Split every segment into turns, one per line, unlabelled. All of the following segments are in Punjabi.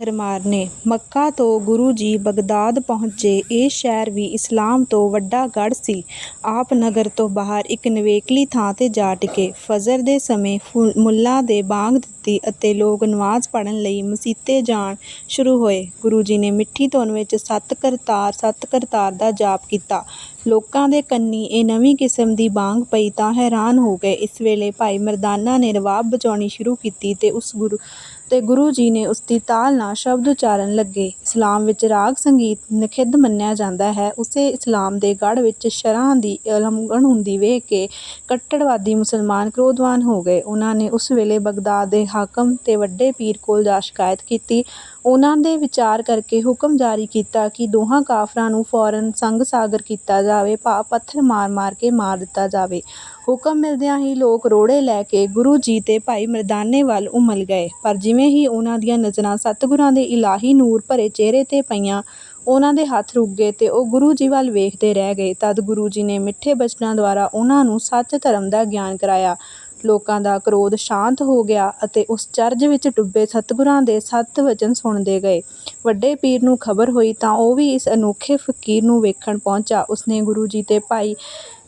ਪੱਥਰ ਮਾਰਨੇ। ਮੱਕਾ ਤੋਂ ਗੁਰੂ ਜੀ ਬਗਦਾਦ ਪਹੁੰਚੇ। ਇਹ ਸ਼ਹਿਰ ਵੀ ਇਸਲਾਮ ਤੋਂ ਵੱਡਾ ਗੜ੍ਹ ਸੀ। ਆਪ ਨਗਰ ਤੋਂ ਬਾਹਰ ਇੱਕ ਨਿਵੇਕਲੀ ਥਾਂ 'ਤੇ ਜਾ ਟਿਕੇ। ਫਜਰ ਦੇ ਸਮੇਂ ਫੁ, ਮੁੱਲਾਂ ਦੇ ਬਾਂਗ ਦਿੱਤੀ ਅਤੇ ਲੋਕ ਨਮਾਜ਼ ਪੜ੍ਹਨ ਲਈ ਮਸੀਤੇ ਜਾਣ ਸ਼ੁਰੂ ਹੋਏ। ਗੁਰੂ ਜੀ ਨੇ ਮਿੱਠੀ ਧੁਨ ਵਿੱਚ ਸੱਤ ਕਰਤਾਰ ਸੱਤ ਕਰਤਾਰ ਦਾ ਜਾਪ ਕੀਤਾ। ਲੋਕਾਂ ਦੇ ਕੰਨੀ ਇਹ ਨਵੀਂ ਕਿਸਮ ਦੀ ਬਾਂਗ ਪਈ ਤਾਂ ਹੈਰਾਨ ਹੋ ਗਏ। ਇਸ ਵੇਲੇ ਭਾਈ ਮਰਦਾਨਾ ਨੇ ਰਵਾਬ ਬਚਾਉਣੀ ਸ਼ੁਰੂ ਕੀਤੀ ਤੇ ਉਸ ਗੁਰੂ ਅਤੇ ਗੁਰੂ ਜੀ ਨੇ ਉਸ ਦੀ ਤਾਲ ਨਾਲ ਸ਼ਬਦ ਉਚਾਰਨ ਲੱਗੇ। ਇਸਲਾਮ ਵਿੱਚ ਰਾਗ ਸੰਗੀਤ ਨਿਖਿੱਧ ਮੰਨਿਆ ਜਾਂਦਾ ਹੈ। ਉਸੇ ਇਸਲਾਮ ਦੇ ਗੜ੍ਹ ਵਿੱਚ ਸ਼ਰ੍ਹਾਂ ਦੀ ਉਲੰਘਣ ਹੁੰਦੀ ਵੇਖ ਕੇ ਕੱਟੜਵਾਦੀ ਮੁਸਲਮਾਨ ਕ੍ਰੋਧਵਾਨ ਹੋ ਗਏ। ਉਹਨਾਂ ਨੇ ਉਸ ਵੇਲੇ ਬਗਦਾਦ ਦੇ ਹਾਕਮ ਤੇ ਵੱਡੇ ਪੀਰ ਕੋਲ ਜਾ ਸ਼ਿਕਾਇਤ ਕੀਤੀ। ਉਹਨਾਂ ਦੇ ਵਿਚਾਰ ਕਰਕੇ ਹੁਕਮ ਜਾਰੀ ਕੀਤਾ ਕਿ ਦੋਹਾਂ ਕਾਫਰਾਂ ਨੂੰ ਫੌਰਨ ਸੰਗਸਾਗਰ ਕੀਤਾ ਜਾਵੇ ਭਾਵ ਪੱਥਰ ਮਾਰ ਮਾਰ ਕੇ ਮਾਰ ਦਿੱਤਾ ਜਾਵੇ। ਹੁਕਮ ਮਿਲਦਿਆਂ ਹੀ ਲੋਕ ਰੋੜੇ ਲੈ ਕੇ ਗੁਰੂ ਜੀ ਤੇ ਭਾਈ ਮਰਦਾਨੇ ਵੱਲ ਉਮਲ ਗਏ। ਪਰ ਜਿਵੇਂ ਹੀ ਉਹਨਾਂ ਦੀਆਂ ਨਜ਼ਰਾਂ ਸਤਿਗੁਰਾਂ ਦੇ ਇਲਾਹੀ ਨੂਰ ਭਰੇ ਚਿਹਰੇ 'ਤੇ ਪਈਆਂ, ਉਹਨਾਂ ਦੇ ਹੱਥ ਰੁਕ ਗਏ ਤੇ ਉਹ ਗੁਰੂ ਜੀ ਵੱਲ ਵੇਖਦੇ ਰਹਿ ਗਏ। ਤਦ ਗੁਰੂ ਜੀ ਨੇ ਮਿੱਠੇ ਬਚਨਾਂ ਦੁਆਰਾ ਉਹਨਾਂ ਨੂੰ ਸੱਚ ਧਰਮ ਦਾ ਗਿਆਨ ਕਰਾਇਆ। ਲੋਕਾਂ ਦਾ ਕ੍ਰੋਧ ਸ਼ਾਂਤ ਹੋ ਗਿਆ ਅਤੇ ਉਸ ਚਰਜ ਵਿੱਚ ਡੁੱਬੇ ਸਤਿਗੁਰਾਂ ਦੇ ਸੱਤ ਵਚਨ ਸੁਣਦੇ ਗਏ। ਵੱਡੇ ਪੀਰ ਨੂੰ ਖਬਰ ਹੋਈ ਤਾਂ ਉਹ ਵੀ ਇਸ ਅਨੋਖੇ ਫਕੀਰ ਨੂੰ ਵੇਖਣ ਪਹੁੰਚਾ। ਉਸਨੇ ਗੁਰੂ ਜੀ ਤੇ ਭਾਈ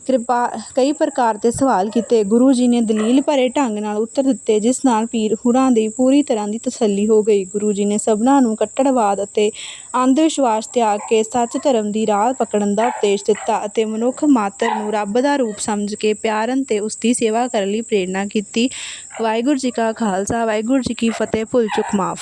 ਕਿਰਪਾ ਕਈ ਪ੍ਰਕਾਰ ਦੇ ਸਵਾਲ ਕੀਤੇ। ਗੁਰੂ ਜੀ ਨੇ ਦਲੀਲ ਭਰੇ ਢੰਗ ਨਾਲ ਉੱਤਰ ਦਿੱਤੇ, ਜਿਸ ਨਾਲ ਪੀਰ ਹੁਰਾਂ ਦੀ ਪੂਰੀ ਤਰ੍ਹਾਂ ਦੀ ਤਸੱਲੀ ਹੋ ਗਈ। ਗੁਰੂ ਜੀ ਨੇ ਸਭਨਾਂ ਨੂੰ ਕੱਟੜਵਾਦ ਅਤੇ ਅੰਧ ਵਿਸ਼ਵਾਸ ਤਿਆਗ ਕੇ ਸੱਚ ਧਰਮ ਦੀ ਰਾਹ ਪਕੜਨ ਦਾ ਉਪਦੇਸ਼ ਦਿੱਤਾ ਅਤੇ ਮਨੁੱਖ ਮਾਤਰ ਨੂੰ ਰੱਬ ਦਾ ਰੂਪ ਸਮਝ ਕੇ ਪਿਆਰਨ ਤੇ ਉਸ ਦੀ ਸੇਵਾ ਕਰਨ ਲਈ ਪ੍ਰੇਰਨਾ ਕੀਤੀ। ਵਾਹਿਗੁਰੂ ਜੀ ਕਾ ਖਾਲਸਾ, ਵਾਹਿਗੁਰੂ ਜੀ ਕੀ ਫਤਿਹ। ਭੁੱਲ ਚੁੱਕ ਮਾਫ।